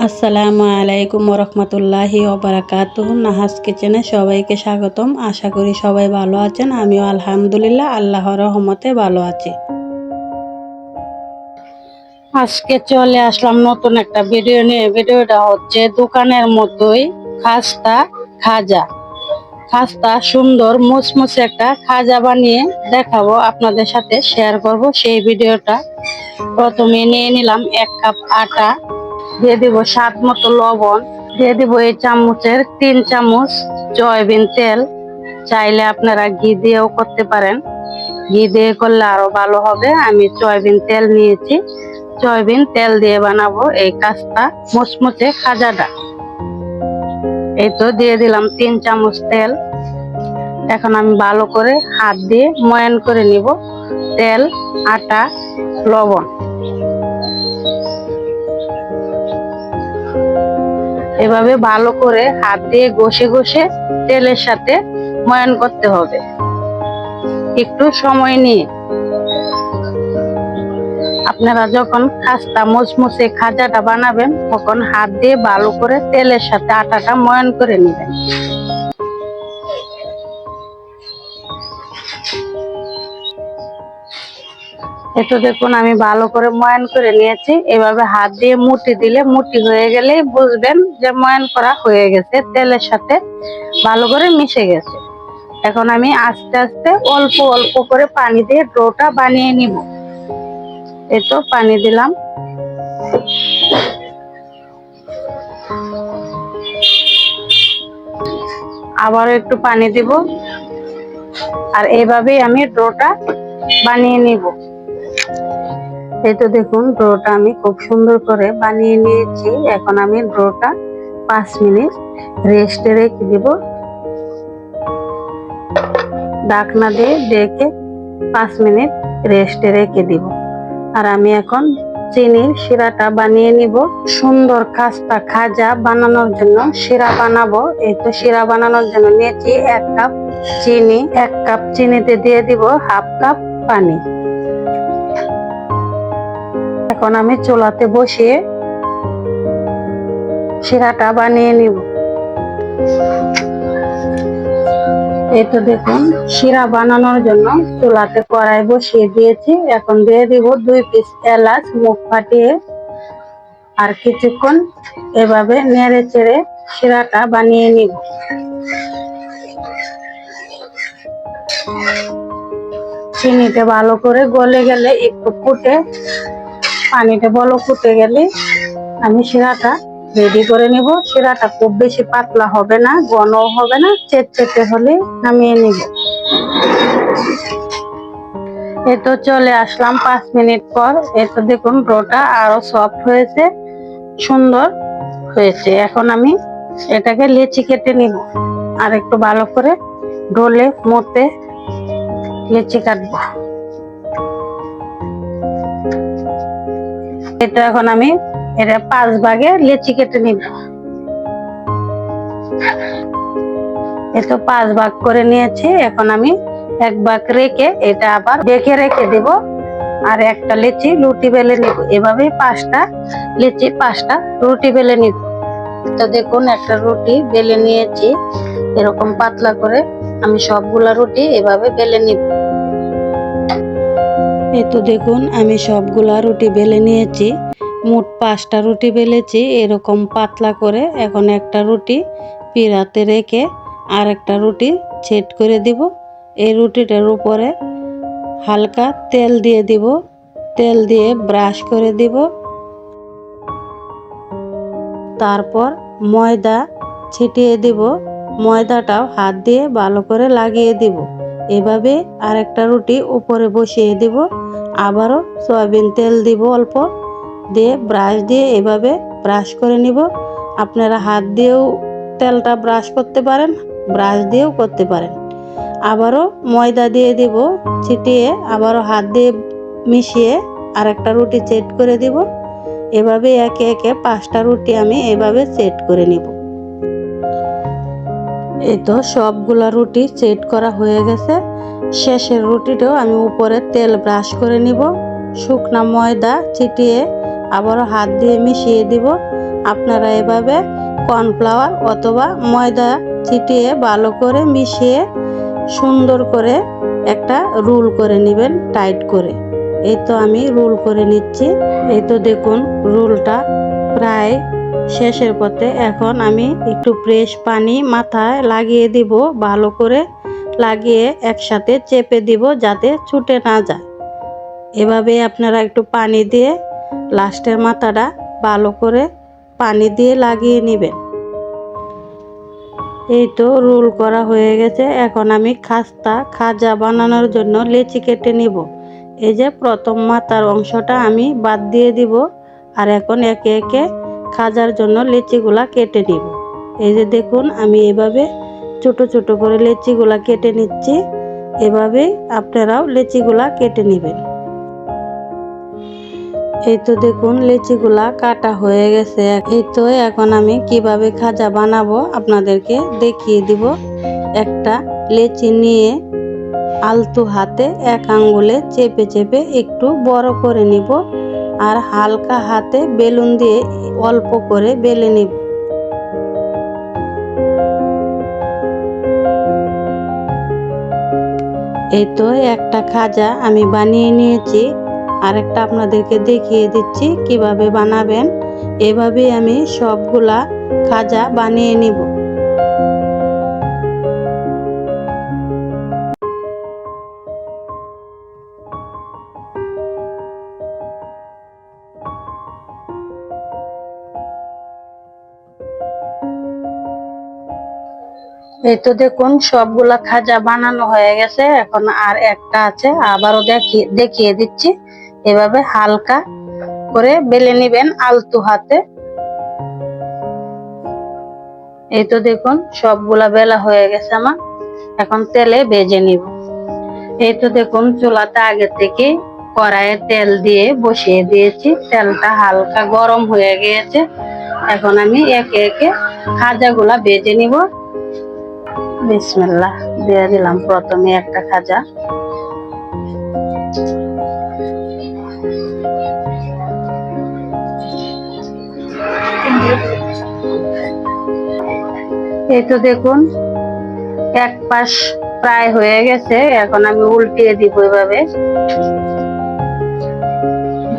আসসালামু আলাইকুম রহমতুল্লাহি ওবরাকাত নাহাজ কিচেনে সবাইকে স্বাগতম। আশা করি সবাই ভালো আছেন। আমিও আলহামদুলিল্লাহ, আল্লাহর রহমতে ভালো আছি। আজকে চলে আসলাম নতুন একটা ভিডিও নিয়ে। ভিডিওটা হচ্ছে দোকানের মতোই খাস্তা, খাজা। খাস্তা সুন্দর মুচমুচে একটা খাজা বানিয়ে দেখাবো, আপনাদের সাথে শেয়ার করব। সেই ভিডিওটা প্রথমে নিয়ে নিলাম এক কাপ আটা। দিয়ে দিব স্বাদ মতো লবণ, দিয়ে দিব এই চামচের তিন চামচ জয়বিন তেল। চাইলে আপনারা ঘি দিয়েও করতে পারেন। ঘি দিয়ে করলে আরও ভালো হবে। আমি সয়াবিন তেল নিয়েছি। সয়াবিন তেল দিয়ে বানাবো এই কাজটা মুচমুচে খাজাটা। এই তো দিয়ে দিলাম তিন চামচ তেল। এখন আমি ভালো করে হাত দিয়ে ময়ান করে নিব। তেল, আটা, লবণ। এভাবে ভালো করে হাত দিয়ে ঘষে ঘষে তেলের সাথে ময়ান করতে হবে। একটু সময় নিয়ে। আপনারা যখন খাস্তা মচমচে খাজাটা বানাবেন, তখন হাত দিয়ে ভালো করে তেলের সাথে আটাটা ময়ান করে নেবেন। এতো দেখুন, আমি ভালো করে ময়ান করে নিয়েছি। এভাবে হাত দিয়ে মুটি দিলে মুটি হয়ে গেলেই বুঝবেন যে ময়ান করা হয়ে গেছে, তেলের সাথে ভালো করে মিশে গেছে। এখন আমি আস্তে আস্তে অল্প অল্প করে পানি দিয়ে ডোটা বানিয়ে নিব। এই তো পানি দিলাম। আবারও একটু পানি দিব। আর এইভাবেই আমি ডোটা বানিয়ে নিব। তো দেখুন, ড্রোটা আমি খুব সুন্দর করে বানিয়ে নিয়েছি। এখন আমি ড্রোটা পাঁচ মিনিট রেস্টে রেখে দিব। ডাকনা দিয়ে ডেকে পাঁচ মিনিট রেস্টে রেখে দিব। আর আমি এখন চিনির শিরাটা বানিয়ে নিব। সুন্দর খাস্তা খাজা বানানোর জন্য শিরা বানাবো। এই তো শিরা বানানোর জন্য নিয়েছি এক কাপ চিনি। এক কাপ চিনিতে দিয়ে দিব হাফ কাপ পানি। এখন আমি চুলাতে বসিয়ে শিরাটা বানিয়ে নিব। এই তো দেখুন, শিরা বানানোর জন্য চুলাতে কড়াই বসিয়ে দিয়েছি। এখন দিয়ে দিব দুই পিস এলাচ, মুখ ফাটিয়ে আর কিছুক্ষণ এভাবে নেড়ে চেড়ে শিরাটা বানিয়ে নিব। চিনিতে ভালো করে গলে গেলে একটু ফুটে পানিটা বলো ফুটে গেলে আমি শিরাটা রেডি করে নিব। শিরাটা খুব বেশি পাতলা হবে না ঘন হবে না, চেটচেটে হলে নামিয়ে নিব। এই তো চলে আসলাম পাঁচ মিনিট পর। এই তো দেখুন ডোটা আরও সফট হয়েছে, সুন্দর হয়েছে। এখন আমি এটাকে লেচি কেটে নিব আর একটু ভালো করে ঢোলে মতে লেচি কাটবো। এটা এখন আমি এটা পাঁচ ভাগে লেচি কেটে নিব। এতো পাঁচ ভাগ করে নিয়েছি, এখন আমি এক ভাগ রেখে এটা আবার দেখে রেখে দেব। আর একটা লেচি রুটি বেলে নিব। এভাবে পাঁচটা লেচি, পাঁচটা রুটি বেলে নিব। তো দেখুন, একটা রুটি বেলে নিয়েছি। এরকম পাতলা করে আমি সবগুলা রুটি এভাবে বেলে নিব। এই তো দেখুন, আমি সবগুলা রুটি বেলে নিয়েছি। মোট পাঁচটা রুটি বেলেছি, এরকম পাতলা করে এখন একটা রুটি পিড়াতে রেখে আর একটা রুটি ছেট করে দিব। এই রুটিটার উপরে হালকা তেল দিয়ে দিব, তেল দিয়ে ব্রাশ করে দিব। তারপর ময়দা ছিটিয়ে দিব, ময়দাটাও হাত দিয়ে ভালো করে লাগিয়ে দিব। এভাবে আরেকটা রুটি উপরে বসিয়ে দিব। আবারও সয়াবিন তেল দিব অল্প। দিয়ে ব্রাশ দিয়ে এভাবে ব্রাশ করে নিব। আপনারা হাত দিয়েও তেলটা ব্রাশ করতে পারেন, ব্রাশ দিয়েও করতে পারেন। আবারও ময়দা দিয়ে দিব, ছিটিয়ে আবারও হাত দিয়ে মিশিয়ে আর একটা রুটি সেট করে দিব। এভাবে একে একে পাঁচটা রুটি আমি এভাবে সেট করে নিব। এই তো সবগুলা রুটি সেট করা হয়ে গেছে। শেষের রুটিটাও আমি উপরে তেল ব্রাশ করে নিব। শুকনা ময়দা ছিটিয়ে আবারও হাত দিয়ে মিশিয়ে দিব। আপনারা এভাবে কর্নফ্লাওয়ার অথবা ময়দা ছিটিয়ে ভালো করে মিশিয়ে সুন্দর করে একটা রোল করে নেবেন, টাইট করে। এই তো আমি রোল করে নিচ্ছি। এই তো দেখুন, রোলটা প্রায় শেষের পথে এখন আমি একটু ফ্রেশ পানি মাথায় লাগিয়ে দিব, ভালো করে লাগিয়ে একসাথে চেপে দিব যাতে ছুটে না যায়। এভাবে আপনারা একটু পানি দিয়ে লাস্টের মাথাটা ভালো করে পানি দিয়ে লাগিয়ে নেবেন। এই তো রোল করা হয়ে গেছে। এখন আমি খাস্তা, খাজা বানানোর জন্য লেচি কেটে নিব। এই যে প্রথম মাথার অংশটা আমি বাদ দিয়ে দিব। আর এখন একে একে খাজার জন্য লেচিগুলা কেটে নিব। এই যে দেখুন, আমি এভাবে ছোট ছোট করে লেচিগুলা কেটে নিচ্ছি। এভাবে আপনারাও লেচিগুলা কেটে নেবেন। এই তো দেখুন, লেচিগুলা কাটা হয়ে গেছে। এই তো এখন আমি কীভাবে খাজা বানাবো আপনাদেরকে দেখিয়ে দিব। একটা লেচি নিয়ে আলতু হাতে এক আঙ্গুলে চেপে চেপে একটু বড় করে নিব। আর হালকা হাতে বেলুন দিয়ে অল্প করে বেলে নিব। এই তো একটা খাজা আমি বানিয়ে নিয়েছি। আরেকটা আপনাদেরকে দেখিয়ে দিচ্ছি কীভাবে বানাবেন। এভাবেই আমি সবগুলা খাজা বানিয়ে নিব। এই তো দেখুন, সবগুলা খাজা বানানো হয়ে গেছে। এখন আর একটা আছে, আবারও দেখিয়ে দেখিয়ে দিচ্ছি। এভাবে হালকা করে বেলে নিবেন আলতু হাতে। এই তো দেখুন, সবগুলা বেলা হয়ে গেছে আমার। এখন তেলে ভেজে নিব। এই তো দেখুন, চুলাতে আগে থেকে কড়াইয়ে তেল দিয়ে বসিয়ে দিয়েছি। তেলটা হালকা গরম হয়ে গিয়েছে। এখন আমি একে একে খাজাগুলা ভেজে নিব। বিসমিল্লাহ, দিয়ে দিলাম প্রথমে একটা খাজা। এই তো দেখুন, এক পাশ প্রায় হয়ে গেছে, এখন আমি উল্টিয়ে দিব এভাবে।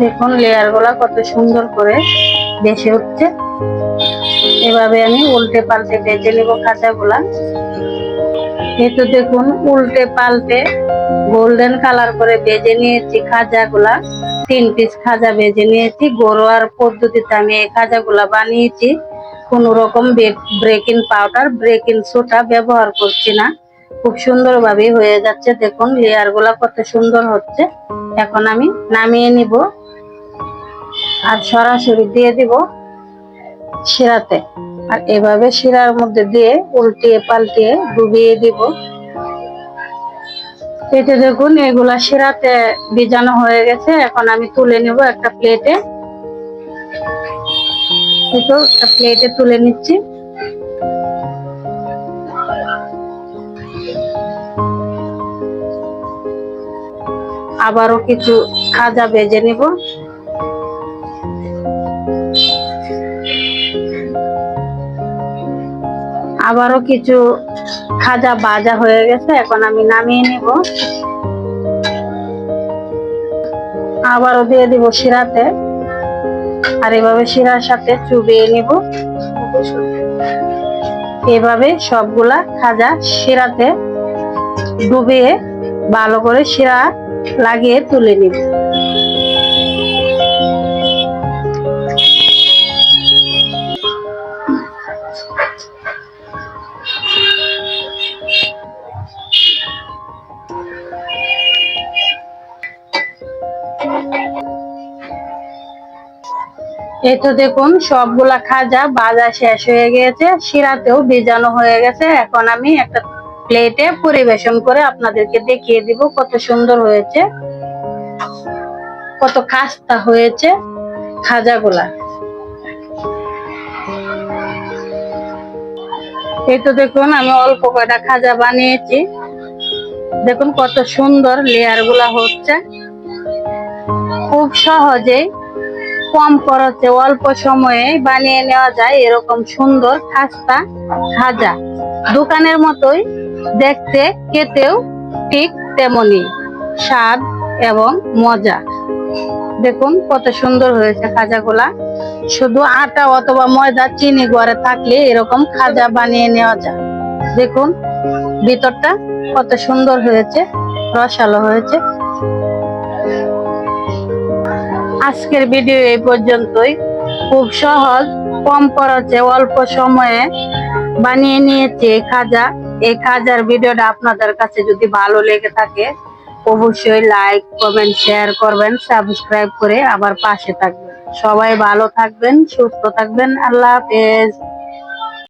দেখুন লেয়ারগুলা কত সুন্দর করে বেশি উঠছে। এভাবে আমি উল্টে পাল্টে বেজে নিব খাঁচাগুলা তো দেখুন, উল্টে পাল্টে গোল্ডেন কালার করে বেজে নিয়েছি খাজাগুলা। তিন পিস খাজা বেজে নিয়েছি। গরুয়ার পদ্ধতিতে আমি এই খাজাগুলা বানিয়েছি। কোন রকম ব্রেকিং পাউডার ব্রেকিং সোটা ব্যবহার করছি না। খুব সুন্দর ভাবে হয়ে যাচ্ছে। দেখুন লেয়ারগুলা কত সুন্দর হচ্ছে। এখন আমি নামিয়ে নিব আর সরাসরি দিয়ে দিব শিরাতে। আর এভাবে শিরার মধ্যে দিয়ে উল্টিয়ে পাল্টিয়ে ডুবিয়ে দিব। এটা দেখুন, এগুলা শিরাতে ভিজানো হয়ে গেছে। এখন আমি তুলে নিব একটা প্লেটে একটা প্লেটে তুলে নিচ্ছি। আবারও কিছু খাজা বেজে নিব। আবারও কিছু খাজা বাজা হয়ে গেছে, এখন আমি নামিয়ে নিব। আবারও দিয়ে দিব শিরাতে। আর এভাবে শিরার সাথে চুবিয়ে নিব। এভাবে সবগুলা খাজা শিরাতে ডুবিয়ে ভালো করে শিরা লাগিয়ে তুলে নিব। এই তো দেখুন, সবগুলা খাজা বাজা শেষ হয়ে গিয়েছে, শিরাতেও ভিজানো হয়ে গেছে। এখন আমি একটা প্লেটে পরিবেশন করে আপনাদেরকে দেখিয়ে দিব কত সুন্দর হয়েছে, কত খাস্তা হয়েছে খাজাগুলা। এই তো দেখুন, আমি অল্প কয়টা খাজা বানিয়েছি। দেখুন কত সুন্দর লেয়ারগুলা হচ্ছে। খুব সহজেই কম খরচে অল্প সময়ে বানিয়ে নেওয়া যায় এরকম সুন্দর খাস্তা খাজা দোকানের মতোই দেখতে, খেতেও ঠিক তেমনি স্বাদ এবং মজা। দেখুন কত সুন্দর হয়েছে খাজাগুলা। শুধু আটা অথবা ময়দা, চিনি ঘরে থাকলে এরকম খাজা বানিয়ে নেওয়া যায়। দেখুন ভিতরটা কত সুন্দর হয়েছে, রসালো হয়েছে। আজকের ভিডিও এই পর্যন্তই। খুব সহজ, কম খরচে, অল্প সময়ে বানিয়ে নিয়েছি এই খাজা। এই খাজার ভিডিওটা আপনাদের কাছে যদি ভালো লেগে থাকে, অবশ্যই লাইক কমেন্ট শেয়ার করবেন সাবস্ক্রাইব করে আবার পাশে থাকবেন। সবাই ভালো থাকবেন, সুস্থ থাকবেন। আল্লাহ হাফেজ।